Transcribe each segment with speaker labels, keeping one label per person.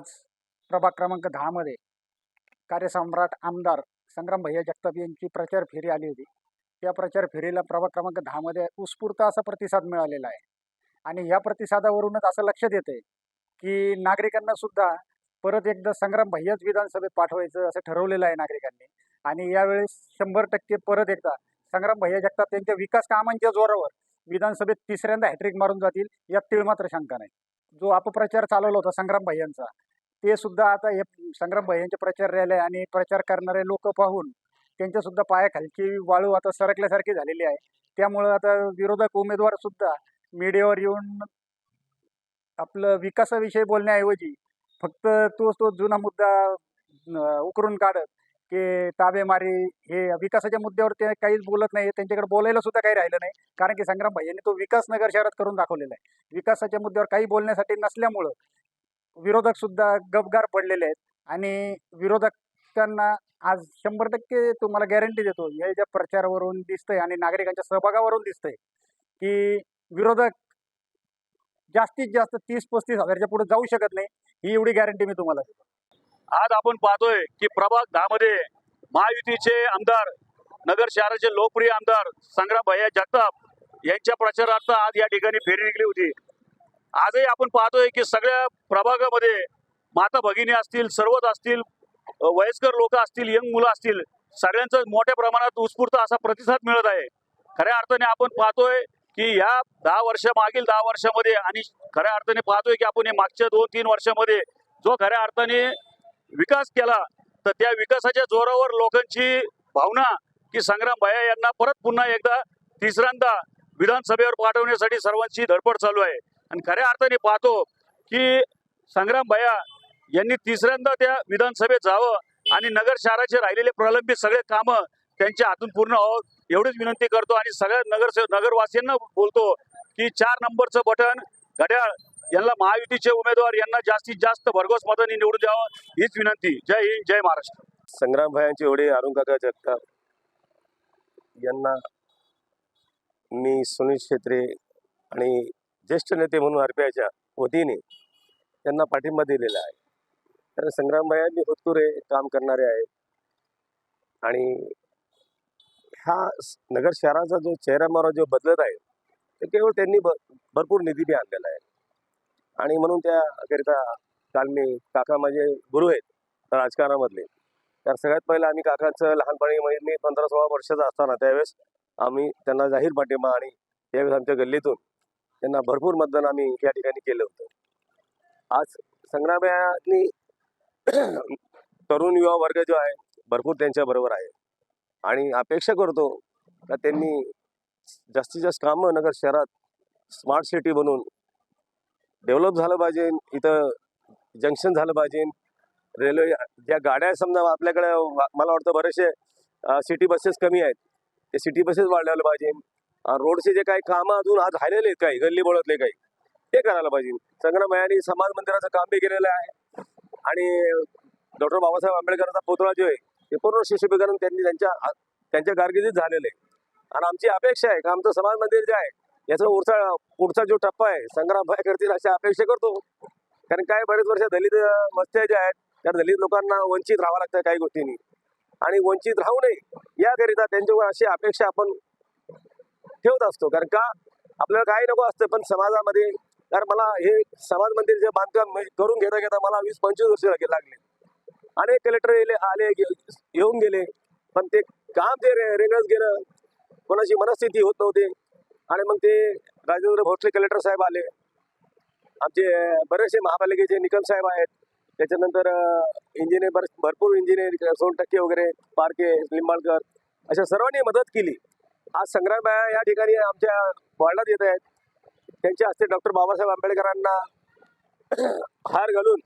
Speaker 1: आज प्रभाग क्रमांक दहामध्ये कार्यसम्राट आमदार संग्राम भैया जगताप यांची प्रचार फेरी आली होती. त्या प्रचार फेरीला प्रभाग क्रमांक दहामध्ये उत्स्फूर्त असा प्रतिसाद मिळालेला आहे. आणि या प्रतिसादावरूनच असं लक्षात येते की नागरिकांना सुद्धा परत एकदा संग्राम भैयाच विधानसभेत पाठवायचं असं ठरवलेलं आहे नागरिकांनी. आणि यावेळेस शंभर टक्के परत एकदा संग्राम भैया जगताप त्यांच्या विकास कामांच्या जोरावर विधानसभेत तिसऱ्यांदा हॅट्रिक मारून जातील यात तीळ मात्र शंका नाही. जो अपप्रचार चालवला होता संग्राम भैयांचा ते सुद्धा आता हे संग्राम भैयांचे प्रचार राहिले आणि प्रचार करणारे लोक पाहून त्यांच्या सुद्धा पायाखालची वाळू आता सरकल्यासारखी झालेली आहे. त्यामुळं आता विरोधक उमेदवार सुद्धा मीडियावर येऊन आपलं विकासाविषयी बोलण्याऐवजी फक्त तोच तो जुना मुद्दा उकरून काढत की ताबेमारी हे विकासाच्या मुद्द्यावर ते काहीच बोलत नाही त्यांच्याकडे बोलायला सुद्धा काही राहिलं नाही. कारण की संग्राम यांनी तो विकास नगर शहरात करून दाखवलेला आहे. विकासाच्या मुद्द्यावर काही बोलण्यासाठी नसल्यामुळं विरोधक सुद्धा गबगार पडलेले आहेत. आणि विरोधकांना आज शंभर टक्के तुम्हाला गॅरंटी देतो हे ज्या प्रचारावरून दिसतंय आणि नागरिकांच्या सहभागावरून दिसतंय की विरोधक जास्तीत जास्त तीस पस्तीस हजारच्या पुढे जाऊ शकत नाही ही एवढी गॅरंटी मी तुम्हाला देतो.
Speaker 2: आज आपण पाहतोय की प्रभाग दहामध्ये महायुतीचे आमदार नगर शहराचे लोकप्रिय आमदार संग्राम भैया जगताप यांच्या प्रचारार्थ आज या ठिकाणी फेरी निघली होती. आजही आपण पाहतोय की सगळ्या प्रभागामध्ये माता भगिनी असतील सर्वच असतील वयस्कर लोक असतील यंग मुलं असतील सगळ्यांचा मोठ्या प्रमाणात उत्स्फूर्त असा प्रतिसाद मिळत आहे. खऱ्या अर्थाने आपण पाहतोय की या दहा वर्ष मागील दहा वर्षामध्ये आणि खऱ्या अर्थाने पाहतोय की आपण हे मागच्या दोन तीन वर्षामध्ये जो खऱ्या अर्थाने विकास केला तर त्या विकासाच्या जोरावर लोकांची भावना की संग्राम भैया यांना परत पुन्हा एकदा तिसऱ्यांदा विधानसभेवर पाठवण्यासाठी सर्वांची धडपड चालू आहे. आणि खऱ्या अर्थाने पाहतो की संग्राम भैया यांनी तिसऱ्यांदा त्या विधानसभेत जावं आणि नगर शहराचे राहिलेले प्रलंबित सगळे कामं त्यांच्या हातून पूर्ण व्हावं एवढीच विनंती करतो. आणि सगळ्या नगर नगरवासियांना बोलतो की चार नंबरचं बटन घड्याळ यांना महायुतीचे उमेदवार यांना जास्तीत जास्त भरघोस मतांनी निवडून द्यावं हीच विनंती. जय हिंद जय महाराष्ट्र.
Speaker 3: संग्राम भायांचे एवढे अरुण काका जगताप यांना मी सुनील छेत्रे आणि ज्येष्ठ नेते म्हणून आरपीआयच्या वतीने त्यांना पाठिंबा दिलेला आहे. तर संग्राम होतकुरे काम करणारे आहेत. आणि ह्या नगर शहराचा जो चेहरा मारा जो बदलत आहे ते केवळ त्यांनी भरपूर निधी बी आणलेला आहे. आणि म्हणून त्याकरिता काल मी काका माझे गुरु आहेत राजकारणामधले. तर सगळ्यात पहिलं आम्ही काकांचं लहानपणी म्हणजे मी पंधरा सोळा वर्षाचा असताना त्यावेळेस आम्ही त्यांना जाहीर पाठिंबा आणि त्यावेळेस आमच्या गल्लीतून त्यांना भरपूर मतदान आम्ही या ठिकाणी केलं होतं. आज संग्रामयांनी तरुण युवा वर्ग जो आहे भरपूर त्यांच्या बरोबर आहे. आणि अपेक्षा करतो का त्यांनी जास्तीत जास्त कामं नगर शहरात स्मार्ट सिटी बनून डेव्हलप झालं पाहिजे इथं जंक्शन झालं पाहिजे. रेल्वे ज्या गाड्या समजा आपल्याकडे मला वाटतं बरेचसे सिटी बसेस कमी आहेत. ते सिटी बसेस वाढवायला पाहिजे. रोडचे जे काही कामं अजून आज राहिलेले आहेत काही गल्ली बोळतले काही ते करायला पाहिजे. संग्रामयाने समाज मंदिराचं काम बी केलेलं आहे. आणि डॉक्टर बाबासाहेब आंबेडकरांचा पुतळा जो आहे ते पूर्ण शिशुभीकरण त्यांनी त्यांच्या त्यांच्या कारकिर्दीत झालेलं आहे. आणि आमची अपेक्षा आहे का आमचं समाज मंदिर जे आहे याचा पुढचा पुढचा जो टप्पा आहे संग्राम करतील अशी अपेक्षा करतो. कारण काय बरेच वर्ष दलित मस्त्या ज्या आहेत त्या दलित लोकांना वंचित राहावं लागतं काही गोष्टींनी. आणि वंचित राहू नये याकरिता त्यांच्यावर अशी अपेक्षा आपण ठेवत असतो. कारण का? आपल्याला काही नको असतं पण समाजामध्ये कारण मला हे समाज मंदिरचे बांधकाम करून घेता घेता मला वीस पंचवीस वर्ष लागले. अनेक कलेक्टर येले आले येऊन गेले. पण ते काम ते रे- गेलं. कोणाची मनस्थिती होत नव्हती. आणि मग ते राजेंद्र भोसले कलेक्टर साहेब आले. आमचे बरेचसे महापालिकेचे निकम साहेब आहेत. त्याच्यानंतर इंजिनियर भरपूर इंजिनियर सोन टक्के वगैरे पारके लिंबाळकर अशा सर्वांनी मदत केली. आज संग्रामबाया या ठिकाणी आमच्या वॉर्डात येत आहेत. त्यांच्या हस्ते डॉक्टर बाबासाहेब आंबेडकरांना हार घालून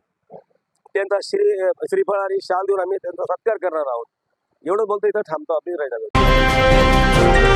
Speaker 3: त्यांचा श्री श्रीफळ आणि शाल देऊन आम्ही त्यांचा सत्कार करणार आहोत. एवढं बोलतो इथं थांबतो. आपली राहिला